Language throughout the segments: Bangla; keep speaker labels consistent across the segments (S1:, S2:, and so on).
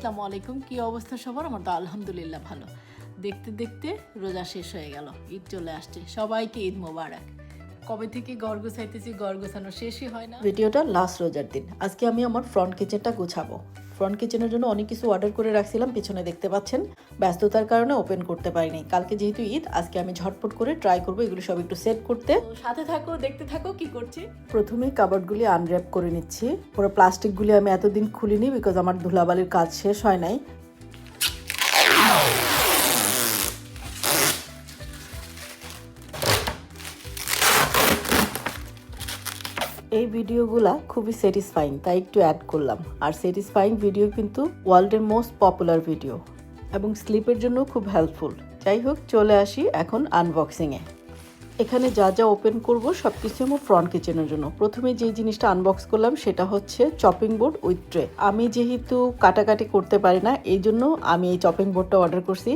S1: আসসালামু আলাইকুম। কি অবস্থা সবার? আমার তো আলহামদুলিল্লাহ ভালো। দেখতে দেখতে রোজা শেষ হয়ে গেল। ঈদ চলে আসছে। সবাইকে ঈদ মোবারক। কবে থেকে ঘর গুছাইতেছি, ঘর গোছানো শেষই হয় না।
S2: ভিডিওটা লাস্ট রোজার দিন। আজকে আমি আমার ফ্রন্ট কিচেনটা গুছাবো। ফ্রন্ট কিচেনের জন্য অনেক কিছু অর্ডার করে রাখছিলাম পিছনে দেখতে পাচ্ছেন ব্যস্ততার কারণে ওপেন করতে পারিনি। কালকে যেহেতু ঈদ আজকে আমি ঝটপট করে ট্রাই করব এগুলো সব একটু সেট করতে।
S1: সাথে থাকো দেখতে থাকো কি করছি?
S2: প্রথমে কাবার্ডগুলি আনর্যাপ করে নিচ্ছি। পুরো প্লাস্টিকগুলি আমি এতদিন খুলিনি বিকজ আমার ধুলাবালির কাজ শেষ হয় নাই। এই ভিডিওগুলা খুবই স্যাটিসফাইং তাই একটু অ্যাড করলাম। আর স্যাটিসফাইং ভিডিও কিন্তু ওয়ার্ল্ডের মোস্ট পপুলার ভিডিও এবং স্লিপের জন্য খুব হেল্পফুল যাই হোক, চলে আসি এখন আনবক্সিংয়ে এখানে যা যা ওপেন করব সব কিছু আমার ফ্রন্ট কিচেনের জন্য। প্রথমে যে জিনিসটা আনবক্স করলাম, সেটা হচ্ছে চপিং বোর্ড উইথ ট্রে আমি যেহেতু কাটাকাটি করতে পারি না এই জন্য আমি এই চপিং বোর্ডটা অর্ডার করছি।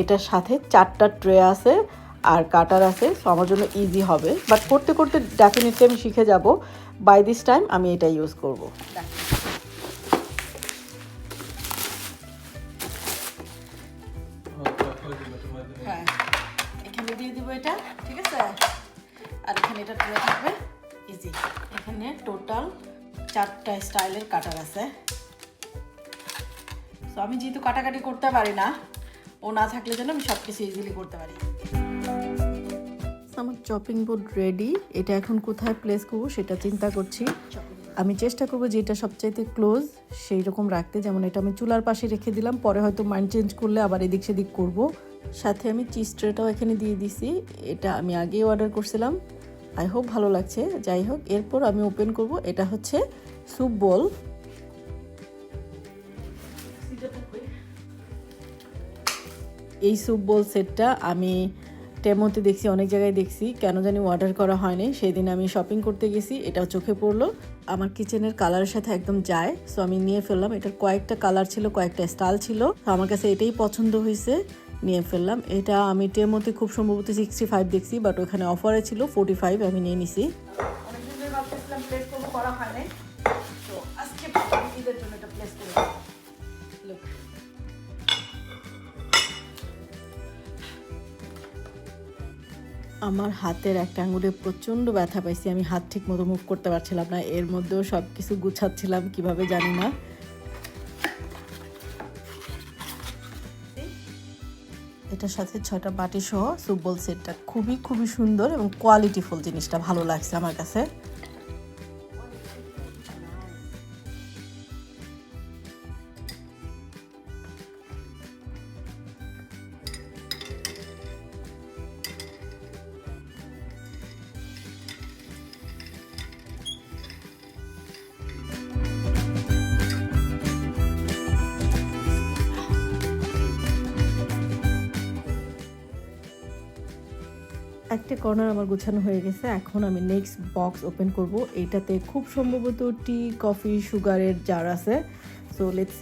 S2: এটার সাথে চারটা ট্রে আছে। আর কাটার আছে সো আমার জন্য ইজি হবে। বাট করতে করতে ডেফিনেটলি আমি শিখে যাব। বাই দিস টাইম আমি এটা ইউজ করব।
S1: হ্যাঁ। এখানে দিয়ে দিব এটা ঠিক আছে? আর এখানে এটা থাকবে ইজি এখানে টোটাল চারটা স্টাইলের কাটার আছে। তো আমি যেহেতু কাটাকাটি করতে পারি না ও না থাকলে যেন আমি সব কিছু ইজিলি করতে পারি।
S2: আমার চপিং বোর্ড রেডি এটা এখন কোথায় প্লেস করব সেটা চিন্তা করছি। আমি চেষ্টা করব যে এটা সবচাইতে ক্লোজ সেই রকম রাখতে, যেমন এটা আমি চুলার পাশে রেখে দিলাম, পরে হয়তো মাইন্ড চেঞ্জ করলে আবার এদিক সেদিক করব। সাথে আমি চিজ ট্রেটাও এখানে দিয়ে দিছি, এটা আমি আগেই অর্ডার করছিলাম। আই হোপ ভালো লাগছে, যাই হোক, এরপর আমি ওপেন করব, এটা হচ্ছে স্যুপ বল এই স্যুপ বল সেটটা আমি টেমোতে দেখছি, অনেক জায়গায় দেখছি, কেন জানি অর্ডার করা হয়নি। সেই দিন আমি শপিং করতে গেছি এটা চোখে পড়ল। আমার কিচেনের কালারের সাথে একদম যায় সো আমি নিয়ে ফেললাম। এটার কয়েকটা কালার ছিল, কয়েকটা স্টাইল ছিল আমার কাছে এটাই পছন্দ হয়েছে, নিয়ে ফেললাম। এটা আমি টের মধ্যে খুব সম্ভবত সিক্সটি ফাইভ দেখছি বাট ওখানে অফারে ছিল ফোর্টি ফাইভ আমি নিয়ে নিছি।
S1: করা তো আজকে জন্য
S2: আমার হাতের একটা আঙুলে প্রচণ্ড ব্যথা পাইছি, আমি হাত ঠিক মতো মুভ করতে পারছিলাম না, এর মধ্যেও সব কিছু গুছাচ্ছিলাম, কীভাবে জানি না। এটার সাথে ছয়টা বাটি সহ সুবল সেটটা খুবই খুবই সুন্দর এবং কোয়ালিটিফুল জিনিসটা ভালো লাগছে আমার কাছে। একটা কর্নার আমার গোছানো হয়ে গেছে। এখন আমি নেক্সট বক্স ওপেন করব। এটাতে খুব সম্ভবত টি কফি সুগারের জার আছে। সো লেটস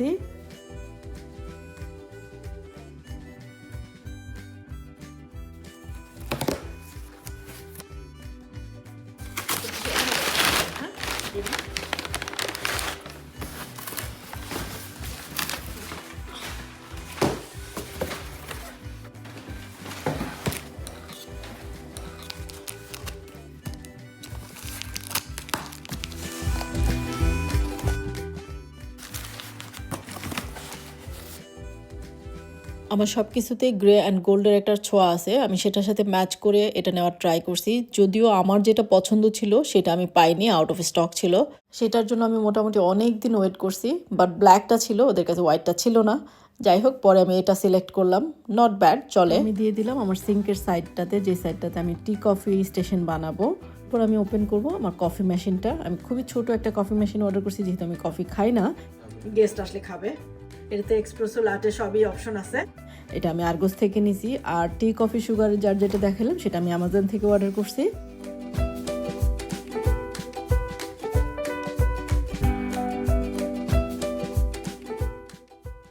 S2: আমার সব কিছুতেই গ্রে অ্যান্ড গোল্ডের একটা ছোঁয়া আছে। আমি সেটার সাথে ম্যাচ করে এটা নেওয়ার ট্রাই করছি। যদিও আমার যেটা পছন্দ ছিল সেটা আমি পাইনি আউট অফ স্টক ছিল। সেটার জন্য আমি মোটামুটি অনেক দিন ওয়েট করছি বাট ব্ল্যাকটা ছিল ওদের কাছে হোয়াইটটা ছিল না। যাই হোক পরে আমি এটা সিলেক্ট করলাম। নট ব্যাড চলে। আমি দিয়ে দিলাম আমার সিঙ্কের সাইডটাতে যে সাইডটাতে আমি টি কফি স্টেশন বানাবো এরপর আমি ওপেন করব আমার কফি মেশিনটা আমি খুবই ছোট একটা কফি মেশিন অর্ডার করছি যেহেতু আমি কফি খাই না।
S1: গেস্ট আসলে খাবে। এটাতে এক্সপ্রেসো লাটে সবই অপশন আছে।
S2: এটা আমি আরগোস থেকে নিছি, আর টি কফি সুগার যার যেটা দেখালাম, সেটা আমি অ্যামাজন থেকে অর্ডার করছি।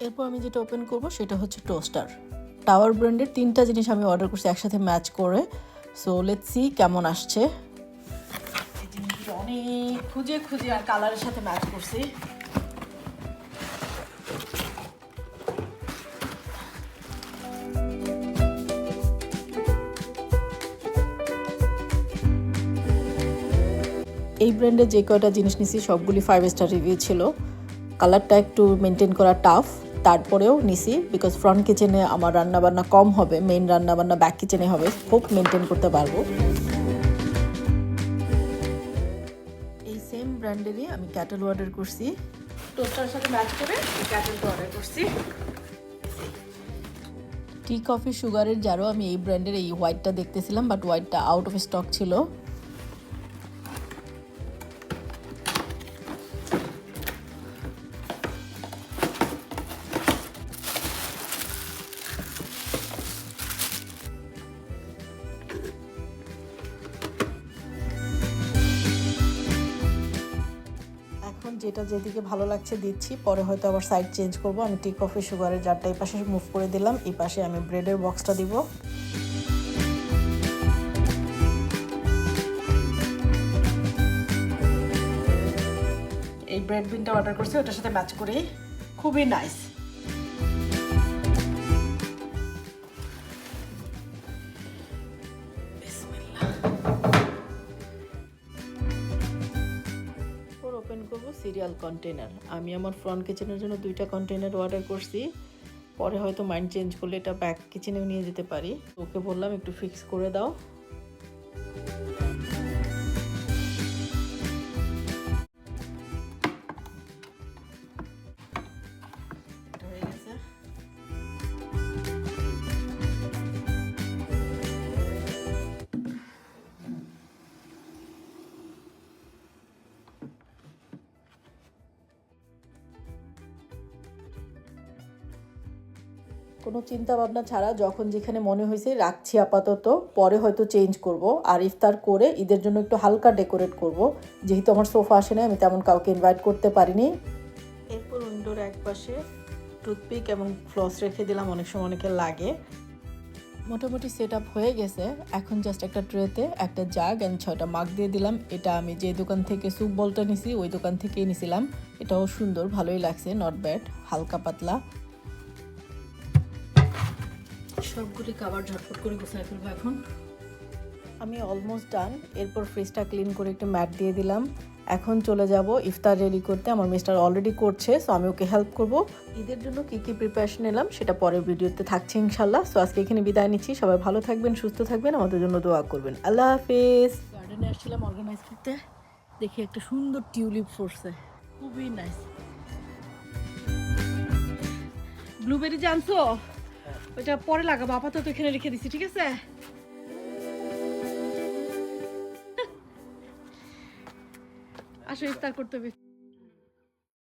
S2: এরপর আমি যেটা ওপেন করব, সেটা হচ্ছে টোস্টার টাওয়ার ব্র্যান্ডের তিনটা জিনিস আমি অর্ডার করছি একসাথে ম্যাচ করে। সো লেটস সি কেমন আসছে।
S1: অনেক খুঁজে খুঁজে আর কালারের সাথে ম্যাচ করছি।
S2: এই ব্র্যান্ডে যে কয়টা জিনিস নিছি, সবগুলি ফাইভ স্টার রিভিউ ছিল। কালারটা একটু মেনটেন করা টাফ তারপরেও নিছি বিকজ ফ্রন্ট কিচেনে আমার রান্নাবান্না কম হবে মেন রান্নাবান্না ব্যাক কিচেনে হবে, খুব মেনটেন করতে পারব। এই সেম ব্র্যান্ডেরই আমি ক্যাটেল অর্ডার করছি।
S1: টোস্টার সাথে ম্যাচ করে ক্যাটেলটা অর্ডার করছি।
S2: টি কফি সুগারের জারও আমি এই ব্র্যান্ডের এই হোয়াইটটা দেখতেছিলাম বাট হোয়াইটটা আউট অফ স্টক ছিল। যেটা যেদিকে ভালো লাগছে দিচ্ছি। পরে হয়তো আবার সাইড চেঞ্জ করব। আমি টি কফি সুগারের জারটা এই পাশে মুভ করে দিলাম। এই পাশে আমি ব্রেডের বক্সটা দিব।
S1: এই ব্রেড বিনটা অর্ডার করছি, ওটার সাথে ম্যাচ করি। খুবই নাইস
S2: সিরিয়াল কন্টেনার আমি আমার ফ্রন্ট কিচেনের জন্য দুইটা কন্টেনার অর্ডার করছি। পরে হয়তো মাইন্ড চেঞ্জ করলে এটা ব্যাক কিচেনেও নিয়ে যেতে পারি। ওকে বললাম একটু ফিক্স করে দাও। কোনো চিন্তা ভাবনা ছাড়া যখন যেখানে মনে হয়েছে রাখছি আপাতত পরে হয়তো চেঞ্জ করব আর ইফতার করে ঈদের জন্য একটু হালকা ডেকোরেট করব যেহেতু আমার সোফা আসে না আমি তেমন কাউকে ইনভাইট করতে পারিনি। এরপর উইন্ডোর এক পাশে টুথপিক এবং ফ্লস রেখে দিলাম অনেক সময় অনেকে লাগে। মোটামুটি সেট আপ হয়ে গেছে এখন জাস্ট একটা ট্রেতে একটা জাগ অ্যান্ড ছয়টা মাগ দিয়ে দিলাম। এটা আমি যে দোকান থেকে স্যুপ বলটা নিছি ওই দোকান থেকেই নিছিলাম। এটাও সুন্দর ভালোই লাগছে নট ব্যাড হালকা পাতলা।
S1: সবগুলি খাবার ঝটপট করে গুছাই ফেলব এখন।
S2: আমি অলমোস্ট ডান এরপর ফ্রিজটা ক্লিন করে একটু ম্যাট দিয়ে দিলাম। এখন চলে যাব ইফতার রেডি করতে। আমার মিস্টার অলরেডি করছে সো আমি ওকে হেল্প করব। ঈদের জন্য কী কী প্রিপারেশন নিলাম সেটা পরের ভিডিওতে থাকছে ইনশাল্লাহ সো আজকে এখানে বিদায় নিচ্ছি। সবাই ভালো থাকবেন সুস্থ থাকবেন। আমাদের জন্য দোয়া করবেন। আল্লাহ হাফিজ।
S1: গার্ডেনে আসছিলাম অর্গানাইজ করতে। দেখি একটা সুন্দর টিউলিপ ফুটছে। খুবই নাইস ব্লুবেরি জানছো? ওইটা পরে লাগাবো আপাতত এখানে রেখে দিছি ঠিক আছে? আসলে ইফতার করতে হবে।